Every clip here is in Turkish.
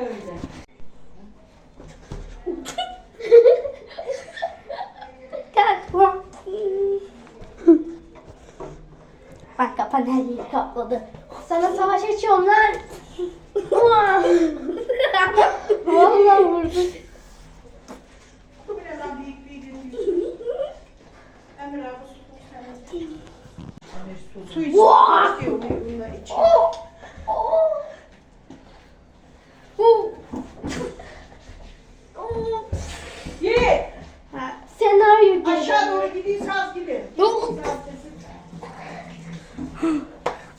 öyle. Bak kafan her yeri kapladı. Sana savaş açıyorum lan. Vallahi vurdu. Su içti.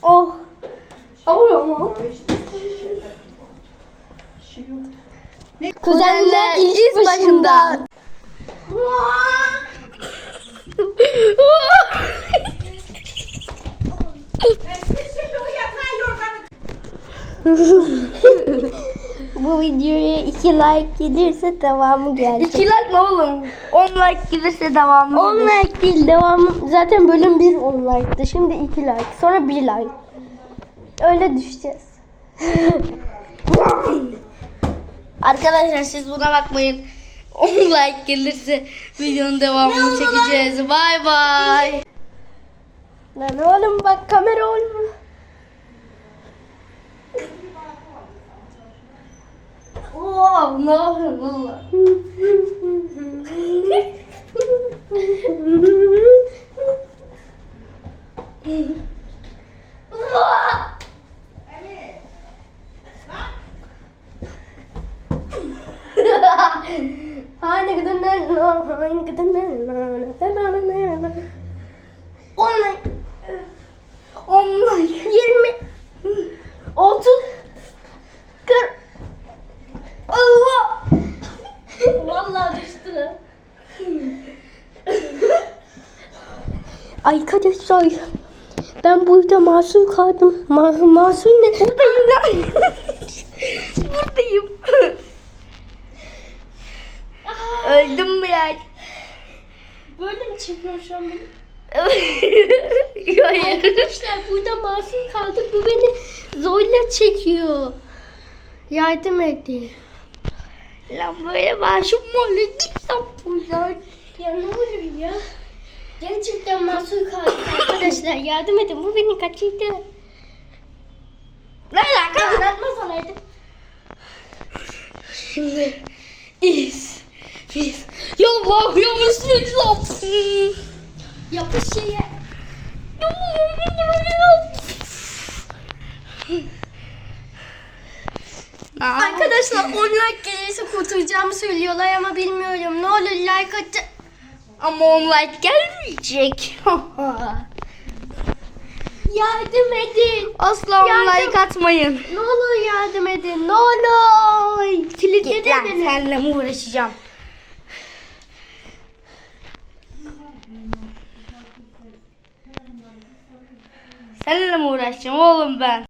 Oh. Olur mu? Kuzenler iş başında. Şimdi o yatağı yorganı Bu videoya 2 like gelirse devamı gelecek. 2 like ne oğlum? 10 like gelirse devamı 10 gelir. like değil devamı. Zaten bölüm 1 10 like'tı. Şimdi 2 like. Sonra 1 like. Öyle düşeceğiz. Arkadaşlar siz buna bakmayın. 10 like gelirse videonun devamını çekeceğiz. Bay bay. Lan oğlum bak kamera 우와 너무 너무 우와 아 내가 듣는 너 내가 듣는 너 오늘 Arkadaşlar ben burada masum kaldım. Ma masum ne? Buradayım lan. Buradayım. Öldüm yani? Böyle mi çekiyor şu an beni? Arkadaşlar burada masum kaldık. Bu beni zorla çekiyor. Yardım edin. Lan böyle başım mı olur? Gitsem buradan. Ya ne oluyor ya? Gerçekten masum kaldık arkadaşlar. Yardım edin. Bu beni kaçırdı. Ne alaka? Anlatma sanaydım. Şimdi biz biz yallah ya Bismillah. Yapış şeye. Arkadaşlar 10 like gelirse kurtulacağımı söylüyorlar ama bilmiyorum. Ne olur like atın. Ama on like gelmeyecek. Yardım edin. Asla Yardım- like atmayın. Ne olur yardım edin. Ne olur. Lan beni. seninle mi uğraşacağım? Seninle mi uğraşacağım oğlum ben?